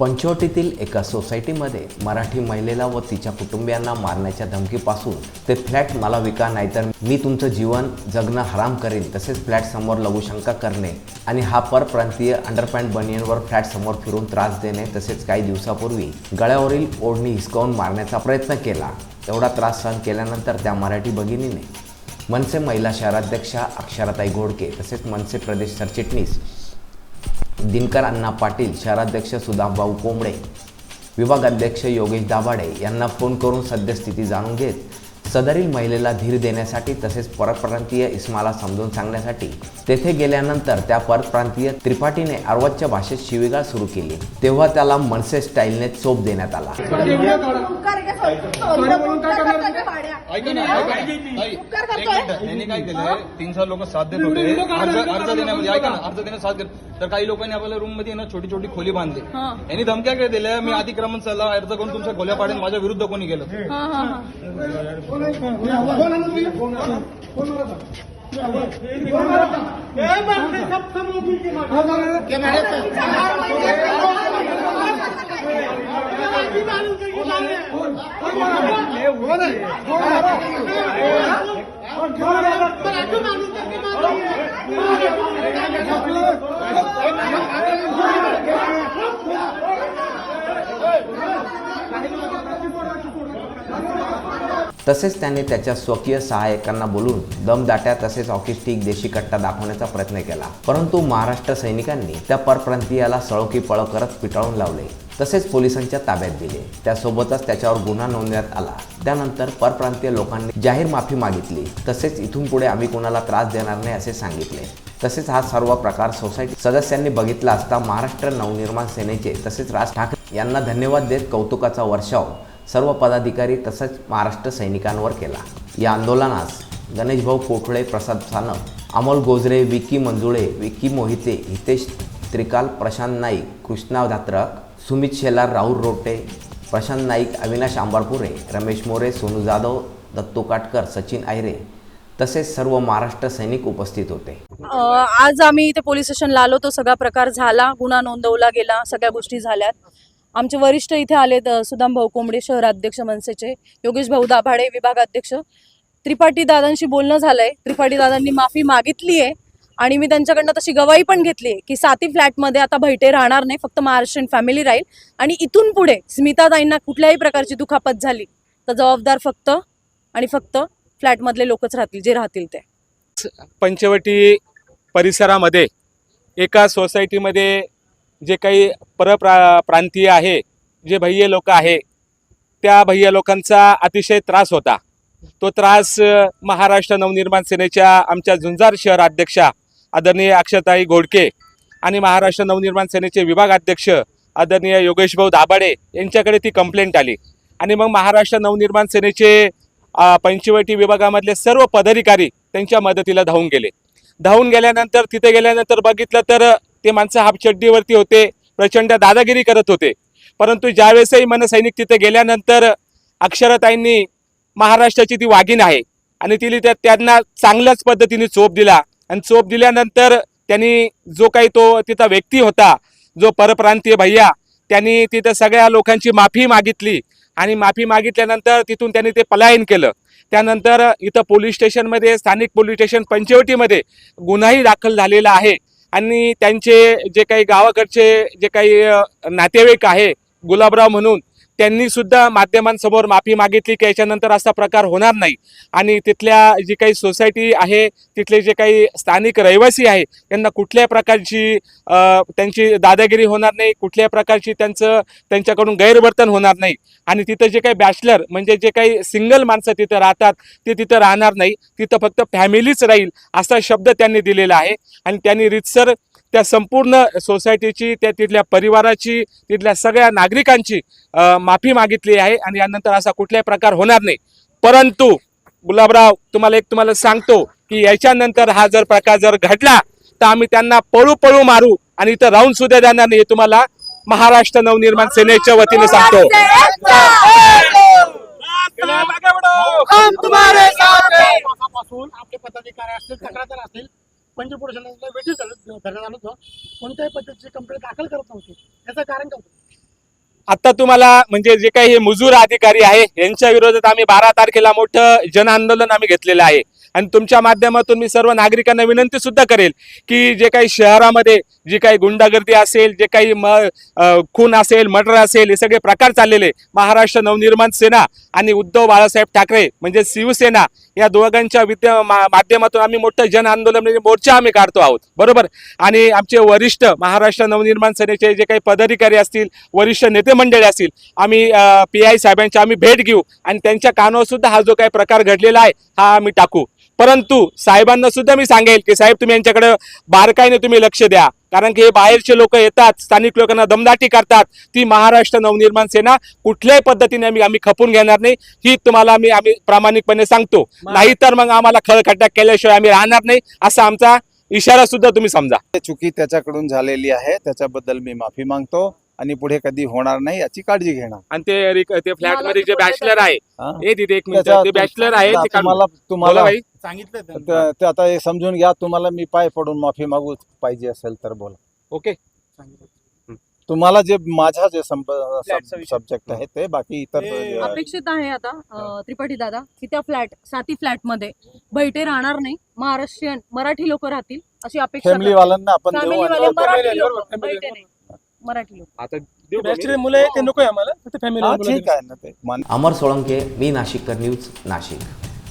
पंचवटीतील एका सोसायटीमध्ये मराठी महिलेला व तिच्या कुटुंबियांना मारण्याच्या धमकीपासून ते फ्लॅट मला विका नाहीतर मी तुमचं जीवन जगणं हराम करेन तसेच फ्लॅटसमोर लघुशंका करणे आणि हा परप्रांतीय अंडरपॅन्ट बनियनवर फ्लॅटसमोर फिरून त्रास देणे तसेच काही दिवसापूर्वी गळ्यावरील ओढणी हिसकावून मारण्याचा प्रयत्न केला. एवढा त्रास सहन केल्यानंतर त्या मराठी भगिनीने मनसे महिला शहराध्यक्षा अक्षराताई घोडके तसेच मनसे प्रदेश सरचिटणीस दिनकर अण्णा पाटील शहराध्यक्ष सुधाभाऊ कोंबडे विभागाध्यक्ष योगेश दाभाडे यांना फोन करून सद्यस्थिती जाणून घेत सदरील महिलेला धीर देण्यासाठी तसेच परप्रांतीय इस्माला समजून सांगण्यासाठी तेथे गेल्यानंतर त्या परप्रांतीय त्रिपाठीने अर्वाच्य भाषेत शिवीगाळ सुरू केली. तेव्हा त्याला मनसे स्टाईलने चोप देण्यात आला. तीन चार लोक साथ देत होते अर्ज देण्यामध्ये ऐका ना अर्ज देण्यात साथ देत तर काही लोकांनी आपल्याला रूममध्ये ना छोटी छोटी खोली बांधली हा. यांनी धमक्या काय दिल्या मी अतिक्रमण चला अर्ज करून तुमच्या खोल्या पाडेन माझ्या विरुद्ध कोणी गेलं हा, हा, हा. तसेच त्याने त्याच्या स्वकीय सहाय्यकांना बोलून दमदाट्या तसेच ऑकिस्टिक देशी कट्टा दाखवण्याचा प्रयत्न केला. परंतु महाराष्ट्र सैनिकांनी त्या परप्रांतीयाला सळोकी पळ करत पिटाळून लावले. तसेच पोलिसांच्या ताब्यात दिले. त्यासोबतच त्याच्यावर गुन्हा नोंदवण्यात आला. त्यानंतर परप्रांतीय लोकांनी जाहीर माफी मागितली. तसेच इथून पुढे आम्ही कोणाला त्रास देणार नाही असे सांगितले. तसेच हा सर्व प्रकार सोसायटी सदस्यांनी बघितला असता महाराष्ट्र नवनिर्माण सेनेचे तसेच राज ठाकरे यांना धन्यवाद देत कौतुकाचा वर्षाव सर्व पदाधिकारी तसंच महाराष्ट्र सैनिकांवर केला. या आंदोलनास गणेशभाऊ कोठळे प्रसाद सानप अमोल गोजरे विकी मंजुळे विकी मोहिते हितेश त्रिकाल प्रशांत नाईक कृष्णा धात्रक सुमित शेलार राहुल रोटे प्रशांत नाईक अविनाश आंबारपुरे रमेश मोरे सोनू जाधव दत्तू काटकर सचिन आयरे तसेच सर्व महाराष्ट्र सैनिक उपस्थित होते. आज आम्ही इथे पोलीस स्टेशनला आलो. तो सगळा प्रकार झाला. गुन्हा नोंदवला गेला. सगळ्या गोष्टी झाल्यात. आमचे वरिष्ठ इथे आलेत सुदाम भाऊ कोंबडे शहराध्यक्ष मनसेचे योगेश भाऊ दाभाडे विभागाध्यक्ष त्रिपाठी दादांशी बोलणं झालंय. त्रिपाठी दादांनी माफी मागितली आहे आणि मी त्यांच्याकडनं तशी गवाही पण घेतली आहे की साती फ्लॅटमध्ये आता भैटे राहणार नाही फक्त महाराष्ट्रीयन फॅमिली राहील. आणि इथून पुढे स्मिताताईंना कुठल्याही प्रकारची दुखापत झाली तर जबाबदार फक्त आणि फक्त फ्लॅटमधले लोकच राहतील जे राहतील ते. पंचवटी परिसरामध्ये एका सोसायटीमध्ये जे काही परप्रा प्रांतीय आहे जे भय्य लोक आहे त्या भय्य लोकांचा अतिशय त्रास होता. तो त्रास महाराष्ट्र नवनिर्माण सेनेच्या आमच्या झुंजार शहर अध्यक्षा आदरणीय अक्षताई घोडके आणि महाराष्ट्र नवनिर्माण सेनेचे विभागाध्यक्ष आदरणीय योगेश भाऊ दाभाडे यांच्याकडे ती कंप्लेंट आली. आणि मग महाराष्ट्र नवनिर्माण सेनेचे पंचवटी विभागामधले सर्व पदाधिकारी त्यांच्या मदतीला धावून गेले. धावून गेल्यानंतर तिथे गेल्यानंतर बघितलं तर ते माणसं हापचड्डीवरती होते प्रचंड दादागिरी करत होते. परंतु ज्यावेळेसही मनसैनिक तिथे गेल्यानंतर अक्षरताईंनी महाराष्ट्राची ती वाघीण आहे आणि तिने त्या त्यांना चांगल्याच पद्धतीने चोप दिला. आणि चोप दिल्यानंतर त्यांनी जो काही तो तिथं व्यक्ती होता जो परप्रांतीय भैया त्यांनी तिथं सगळ्या लोकांची माफी मागितली. आणि माफी मागितल्यानंतर तिथून त्यांनी ते पलायन केलं. त्यानंतर इथं पोलीस स्टेशनमध्ये स्थानिक पोलीस स्टेशन पंचवटीमध्ये गुन्हाही दाखल झालेला आहे. आणि त्यांचे जे काही गावाकडचे जे काही नातेवाईक आहे गुलाबराव म्हणून त्यांनी सुद्धा माध्यमांसमोर माफी मागितली की याच्यानंतर असा प्रकार होणार नाही. आणि तिथल्या जी काही सोसायटी आहे तिथले जे काही स्थानिक रहिवासी आहे त्यांना कुठल्याही प्रकारची त्यांची दादागिरी होणार नाही कुठल्याही प्रकारची त्यांचं त्यांच्याकडून गैरवर्तन होणार नाही. आणि तिथं जे काही बॅचलर म्हणजे जे काही सिंगल माणसं तिथं राहतात ते तिथं राहणार नाही. तिथं फक्त फॅमिलीच राहील असा शब्द त्यांनी दिलेला आहे. आणि त्यांनी रितसर त्या संपूर्ण सोसायटीची त्या तिथल्या परिवाराची तिथल्या सगळ्या नागरिकांची माफी मागितली आहे आणि यानंतर असा कुठलाही प्रकार होणार नाही. परंतु गुलाबराव तुम्हाला एक तुम्हाला सांगतो की याच्यानंतर हा जर प्रकार जर घडला तर आम्ही त्यांना पळू पळू मारू आणि इथं राहून सुद्धा देणार नाही हे तुम्हाला महाराष्ट्र नवनिर्माण सेनेच्या वतीने सांगतो. पदाधिकारी असतील तक्रार असतील पंच पुरुषांना वेटीस धरण्यात आलो होतो कोणत्याही पद्धतीची कंप्लेंट दाखल करत नव्हती. याचं कारण काय होतं? आता तुम्हाला म्हणजे जे काही हे मुजूर अधिकारी आहे यांच्या विरोधात आम्ही बारा तारखेला मोठं जन आंदोलन आम्ही घेतलेलं आहे. आणि तुमच्या माध्यमातून मी सर्व नागरिकांना विनंती सुद्धा करेल की जे काही शहरामध्ये जी काही गुंडागर्दी असेल जे काही म खून असेल मर्डर असेल हे सगळे प्रकार चाललेले महाराष्ट्र नवनिर्माण सेना आणि उद्धव बाळासाहेब ठाकरे म्हणजे शिवसेना या दोघांच्या विद्या मा- माध्यमातून आम्ही मोठं जन आंदोलन म्हणजे मोर्चा आम्ही काढतो आहोत. बरोबर? आणि आमचे वरिष्ठ महाराष्ट्र नवनिर्माण सेनेचे जे काही पदाधिकारी असतील वरिष्ठ नेते मंडळी असतील आम्ही पी आय साहेबांची आम्ही भेट घेऊ आणि त्यांच्या कानावर सुद्धा हा जो काही प्रकार घडलेला आहे हा आम्ही टाकू. परंतु साहेबांना सुद्धा मी सांगेल की साहेब तुम्ही यांच्याकडे बारकाईने तुम्ही लक्ष द्या. कारण की हे बाहेरचे लोक येतात स्थानिक लोकांना दमदाटी करतात. ती महाराष्ट्र नवनिर्माण सेना कुठल्याही पद्धतीने आम्ही आम्ही खपून घेणार नाही. ही तुम्हाला आम्ही आम्ही प्रामाणिकपणे सांगतो. नाहीतर मग आम्हाला खळखट्टा केल्याशिवाय आम्ही राहणार नाही असा आमचा इशारा सुद्धा तुम्ही समजा. चुकी त्याच्याकडून झालेली आहे. त्याच्याबद्दल मी माफी मागतो आणि पुढे कधी होणार नाही याची काळजी घेणार. आणि ते ते फ्लॅटमध्ये जे बॅचलर आहे तिथे एक मिनिट. त्याच्या- ते बॅचलर आहे तुम्हाला तुम्हाला सांगितलं ते ते आता हे समजून घ्या तुम्हाला मी पाय पडून माफी मागू पाहिजे असेल तर बोला. ओके तुम्हाला जे माझा जे Flat चा विषय. सब्जेक्ट आहे ते बाकी इतर हे- अपेक्षित आहे आता अं, त्रिपाठी दादा की त्या फ्लॅट साती फ्लॅटमध्ये बैठे राहणार नाही महाराष्ट्रीयन मराठी लोक राहतील अशी अपेक्षा फॅमिली वाल्यांना आपण देऊ आणि- मराठी लोक बरोबर, family बैठे नाही. मराठी लोक. आता देऊ का? मी? बॅचलर मुलं आहे ते नको आहे आम्हाला. फक्त हा, फॅमिली ठीक आहे ना ते. मान अमर सोळंके मी नाशिककर न्यूज नाशिक.